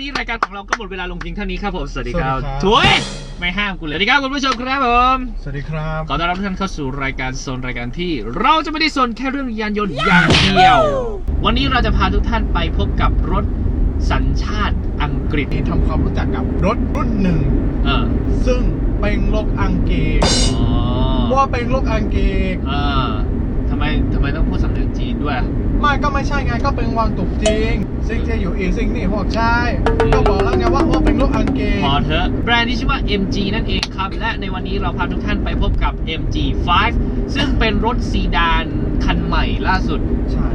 นี้รายการของเราก็หมดเวลาลงเพียงเท่านี้ครับผม สวัสดีครับสวัสดีครับ ถุยไม่ห้ามกูเลยสวัสดีครับคุณผู้ชมครับผม สวัสดีครับ ขอต้อนรับทุกท่านเข้าสู่รายการโซนรายการที่ เราจะไม่ได้โซนแค่เรื่องยานยนต์อย่างเดียว วันนี้เราจะพาทุกท่านไปพบกับรถสัญชาติอังกฤษทำความรู้จักกับรถรุ่นหนึ่ง เออซึ่งเป็นรถอังกฤษอ๋อว่าเป็นรถอังกฤษ เออทำไมทำไมต้องพูดสำเนียงจีนด้วย ไม่ก็ไม่ใช่ไงก็เป็นวางตุกจริงซิงเจอยู่อีซิงนี่พวกใช่ก็บอกแล้วไงว่าว่าเป็นรถอังกฤษพอเถอะแบรนด์ที่ชื่อว่า MG นั่นเองครับ และในวันนี้เราพาทุกท่านไปพบกับ MG5 ซึ่งเป็นรถซีดานคันใหม่ล่าสุด ใช่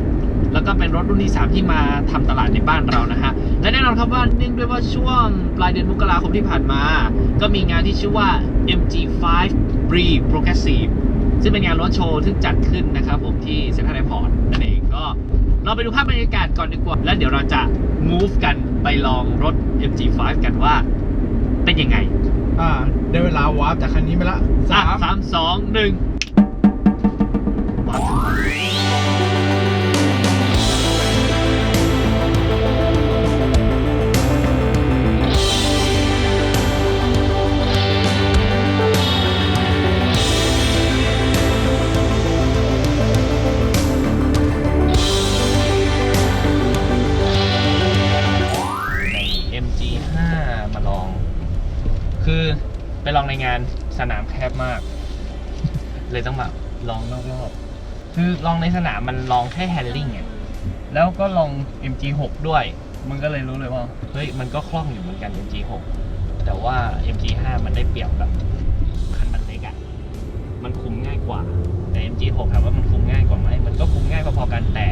แล้วก็เป็นรถรุ่นที่ 3 ที่มาทำตลาดในบ้านเรานะฮะ และแน่นอนครับว่าเนื่องด้วยว่าช่วงปลายเดือนมกราคมที่ผ่านมา ก็มีงานที่ชื่อว่า MG5 Breed Progressive ซึ่งเป็นงานรถโชว์ที่จัดขึ้นนะครับผมที่เซ็นทรัลแอร์พอร์ตนั่นเองก็เราไปดูภาพบรรยากาศก่อนดีกว่า แล้วเดี๋ยวเราจะ move กันไปลองรถ MG5 กันว่าเป็นยังไง อ่า ได้เวลาวาร์ปจากคันนี้ไปละสาสามมสามสองหนึ่ง ในงานสนามแคบมาก เลยต้องแบบลองรอบๆคือลองในสนามมันลองแค่แฮนดิ้งไงแล้วก็ลอง MG6 ด้วย มันก็เลยรู้เลยว่าเฮ้ยมันก็คล่องอยู่เหมือนกัน MG6 แต่ว่า MG5 มันได้เปรียบแบบคันมันเล็กอะมันคุมง่ายกว่า แต่ MG6 ถามว่ามันคุมง่ายกว่าไหมมันก็คุมง่ายพอๆกันแต่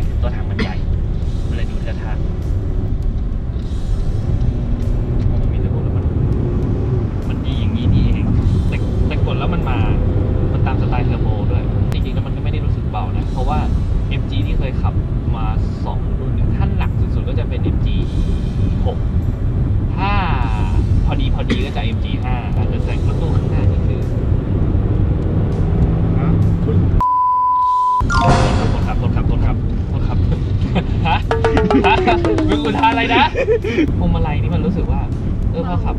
มา2รุ่นหนึ่งท่านหนักสุดๆก็จะเป็น MG 6 ถ้าพอดีพอดีก็จะ MG 5แต่แต่รถตู้ข้างหน้านี่คือฮะคนขับคนขับคนขับคนขับฮะฮะมึงอุทานอะไรนะพวงมาลัยนี่มันรู้สึกว่า เออพอขับ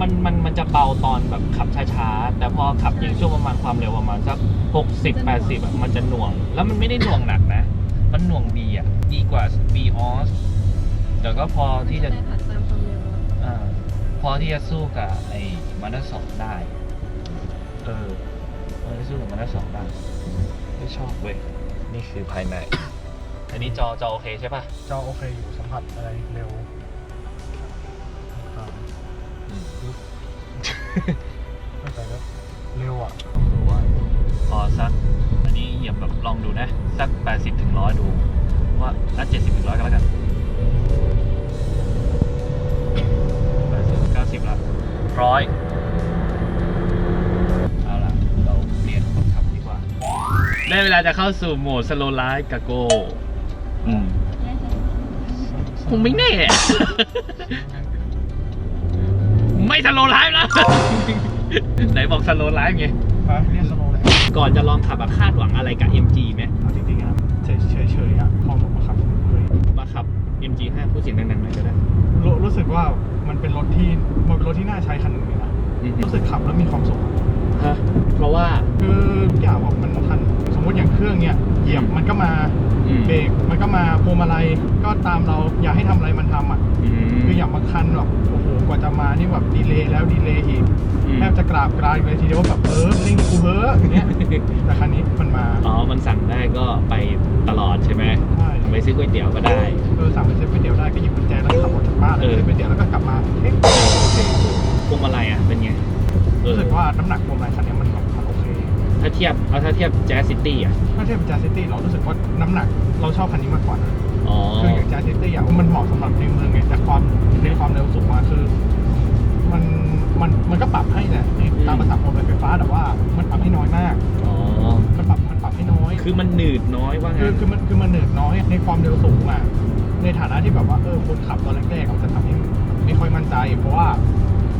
มันมันมันจะเบาตอนแบบขับช้าๆ แต่พอขับอย่างช่วงประมาณความเร็วประมาณสักหกสิบแปดสิบอะมันจะหน่วง แล้วมันไม่ได้หน่วงหนักนะ มันหน่วงดีอะ ดีกว่า v o s แต่ก็พอที่จะได้ผัดตามความเร็วรถอ่าพอที่จะสู้กับไอ้มาด้าสองได้ เออพอที่จะสู้กับมาด้าสองได้ไม่ชอบเว้ย นี่คือภายใน อันนี้จอจอโอเคใช่ปะจอโอเคอยู่สัมผัสอะไรเร็วอ่าอืมไม่แต่ก็เร็วอะลองดูว่าพอสักอันนี้เหยียบ แบบลองดูนะ สัก 80ถึงร้อยดู ว่าอะ70ถึงร้อยก็แล้วกัน80 90ละร้อยเอาละเราเปลี่ยนคนขับดีกว่าได้เวลาจะเข้าสู่โหมดสโลไลท์กับโกอืมคงไม่แน่อะไม่สโลไลฟ์แล้ว ไหนบอกสโลไลฟ์ไง ฮะเนี่ยสโลว์เลยก่อนจะลองขับอะคาดหวังอะไรกับ MG ไหมเอาจริงๆอะเฉยๆเฉยๆอะพอผมมาขับเคยมาขับ MG 5พูดเสียงดังๆหน่อยก็ได้ รู้รู้สึกว่ามันเป็นรถที่มันเป็นรถที่น่าใช้คันหนึ่งเลยนะอืมรู้สึกขับแล้วมีความสุขอะฮะเพราะว่าคือทุกอย่างแบบมันทัน สมมติอย่างเครื่องเนี่ยเห ยียบมันก็มาอืม เบรกมันก็มาพวงมาลัยก็ตามเราอยากให้ทำอะไรมันทำอะอืมคืออย่างบางคันแบบโอ้โหกว่าจะมานี่แบบดีเลย์แล้วดีเลย์อีกอืม แทบจะกราบกรานเลยทีเดียวว่าแบบเออเร่งกูเฮ้อะอย่างเงี้ยแต่คันนี้มันมาอ๋อ มันสั่งได้ก็ไปตลอดใช่ไหมใช่ไปซื้อก๋วยเตี๋ยวก็ได้ เออสั่งไปเซ็ตไปเดียวได้ก็หยิบกุญแจแล้วขับออกจากบ้านเออเลยไปเดียวแล้วก็กลับมาเอ๊ะพวงมาลัยอะเป็นไงเออรู้สึกว่าน้ำหนักพวงมาลัยคันนี้มันแบบมันโอเค ถ้าเทียบเอาถ้าเทียบแจ๊สซิตี้อะ ถ้าเทียบกับจาซิตี้เรารู้สึกว่าน้ำหนักเราชอบคันนี้มากกว่านะอ๋อ คืออย่างจาซิตี้อะมันเหมาะสำหรับในเมืองไงแต่ความในความเร็วสูงมาคือ มันมันมันก็ปรับให้แหละในตามภาษาพวงมาลัยไฟฟ้าแต่ว่ามันปรับให้น้อยมาก อ๋อ มันปรับมันปรับให้น้อย คือมันหนืดน้อยว่าคืองั้นคือมันคือมันเหนืดน้อยในความเร็วสูงอะในฐานะที่แบบว่าเออคนขับตอนแรกๆเราจะทำให้ไม่ค่อยมั่นใจ เพราะว่า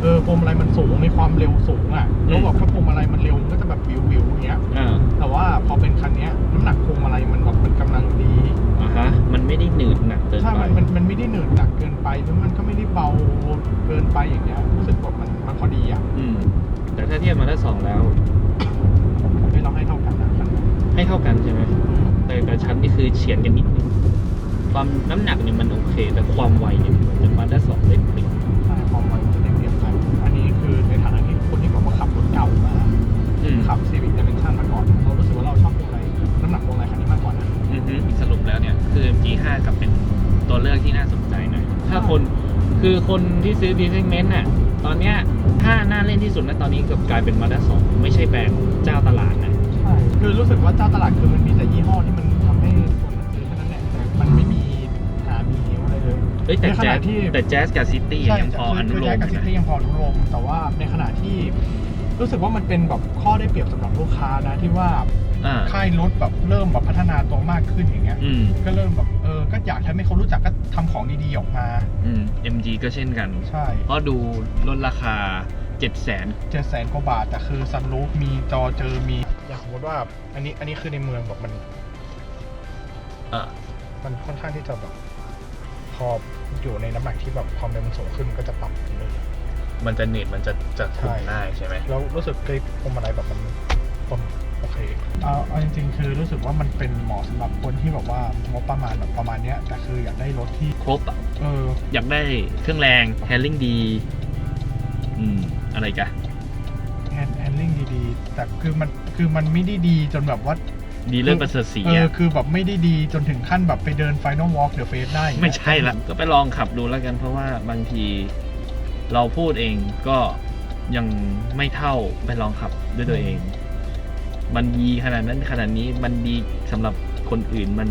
เออพวงมาลัยมันสูงในความเร็วสูงอะแล้วแบบถ้าพวงมาลัยมันเร็วมันก็จะแบบวิววิวๆอย่างเงี้ยอ่าแต่ว่าพอเป็นคันเนี้ยน้ำหนักพวงมาลัยมันแบบมันกำลังดีอ่าฮฮะมันไม่ได้หนืดหนักเกินใช่ไปมันมันมันไม่ได้เหนื่อยหนักเกินไปแล้วมันก็ไม่ได้เบาเกินไปอย่างเงี้ยรู้สึกว่ามันมันพอดีอะอืมแต่ถ้าเทียบมาได้สองแล้วเฮ้ยเราให้เท่ากันนะคันนี้ให้เท่ากันใช่ไหมแต่กระชั้นนี่คือเฉียดกันนิดนึงความน้ำหนักเนี่ยมันโอเค แต่ความไวเนี่ยเหมือนจะมาได้สองเล็กเป คือ G5 กับเป็นตัวเลือกที่น่าสนใจหน่อย ถ้าคนคือคนที่ซื้อ d ี s e g m e n t น่ะ ตอนเนี้ยถ้าน่าเล่นที่สุดนะตอนนี้กับกลายเป็นมาด้าสองไม่ใช่แบรนด์เจ้าตลาดนะ ใช่คือรู้สึกว่าเจ้าตลาดคือมันมีแต่ยี่ห้อที่มันทำให้คนมันซื้อแค่นั้นแหละแต่มันไม่มีหามีนิ้วอะไรเลยเอ้ยแต่ในขแจ๊ณะสที่แต่แจ๊สกับซิตี้ใช่ยังพออนุคือโลแจ็คมกับซินะ ตี้ยังพออนุโลมแต่ว่าในขณะที่ รู้สึกว่ามันเป็นแบบข้อได้เปรียบสำหรับลูกค้านะที่ว่าอ่าค่ายรถแบบเริ่มแบบพัฒนาตัวมากขึ้นอย่างเงี้ยอืมก็เริ่มแบบเออก็อยากทำให้เขารู้จักก็ทำของดีๆออกมาอืม MG ก็เช่นกันใช่เพราะดูลดราคา7 0 0 0 0 0เจ็ดแสนกว่าบาท แต่คือซันรูฟมีจอเจอมี อย่างสมมติว่าอันนี้อันนี้คือในเมืองแบบมันเออมันค่อนข้างที่จะแบบพออยู่ในน้ำหนักที่แบบความเร็วมันสูงขึ้นก็จะปรับเลย มันจะเน็ตมันจะจะคุมใช่ได้ใช่ไหมแล้วรู้สึกกริปพวงมาลัยแบบมันผมโอเคเอาเอาจริงๆ คือรู้สึกว่ามันเป็นเหมาะสำหรับคนที่แบบว่างบประมาณแบบประมาณเนี้ยแต่คืออยากได้รถที่ครบอะเอออยากได้เครื่องแรงแฮนดิ้งดีอืมอะไรกันแฮนแฮนลิ่งดีๆ แต่คือมันคือมันไม่ได้ดีจนแบบว่าดีเลิศประเสริฐสีเอออะคือแบบไม่ได้ดีจนถึงขั้นแบบไปเดิน Final Walk the Face ได้ไม่ใช่ละก็ไปลองขับดูแล้วกันเพราะว่าบางที เราพูดเองก็ยังไม่เท่าไปลองขับด้วยตัวเอง มันดีขนาดนั้นขนาดนี้มันดีสำหรับคนอื่นมัน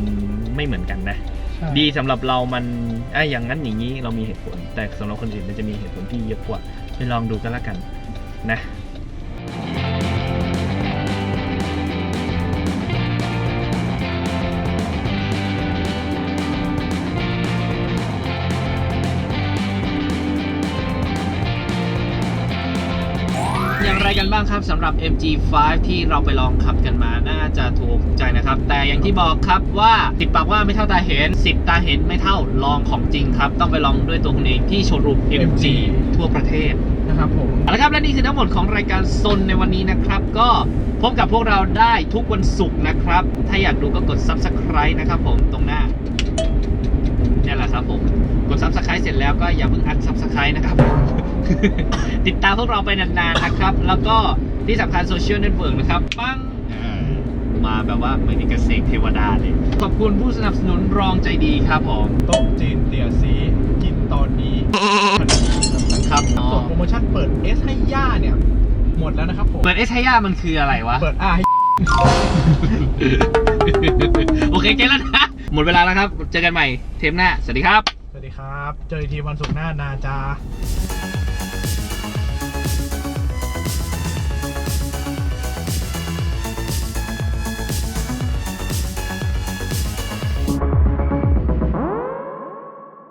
ไม่เหมือนกันนะใช่ดีสำหรับเรามันไอ้ยอย่างนั้นอย่างนี้เรามีเหตุผล แต่สำหรับคนอื่นมันจะมีเหตุผลที่เยอะกว่าไปลองดูกันแล้วกัน นะางไรกันบ้างครับสำหรับ MG5 ที่เราไปลองขับกันมาน่าจะถูกใจนะครับ แต่อย่างที่บอกครับว่าติดปากว่าไม่เท่าตาเห็นสิบตาเห็นไม่เท่าลองของจริงครับ ต้องไปลองด้วยตัวคุณเองที่โชว์รูม MG ทั่วประเทศนะครับผมเอาละครับและนี่คือทั้งหมดของรายการซนในวันนี้นะครับ ก็พบกับพวกเราได้ทุกวันศุกร์นะครับ ถ้าอยากดูก็กด Subscribe นะครับผมตรงหน้า นี่แหละครับผม กด Subscribe เสร็จแล้วก็อย่าเพิ่งอัน Subscribe นะครับผมติดตามพวกเราไปนานๆนะครับ แล้วก็ที่สำคัญโซเชียลเน็ตเวิร์กนะครับปังอ่ามาแบบว่าเหมือนกับเสกเทวดาเลย ขอบคุณผู้สนับสนุนรองใจดีครับผมโต๊ะจีนเตี๋ยซีกินตอนนี้ทันทีครับอ๋อส่วนโปรโมชั่นเปิด S ให้ย่าเนี่ย หมดแล้วนะครับผมเหมือนเอชยามันคืออะไรวะ เปิด R ให้โอเคเก็ตแล้วนะ หมดเวลาแล้วครับ เจอกันใหม่เทปหน้า สวัสดีครับ สวัสดีครับ เจออีกทีวันศุกร์หน้านาจา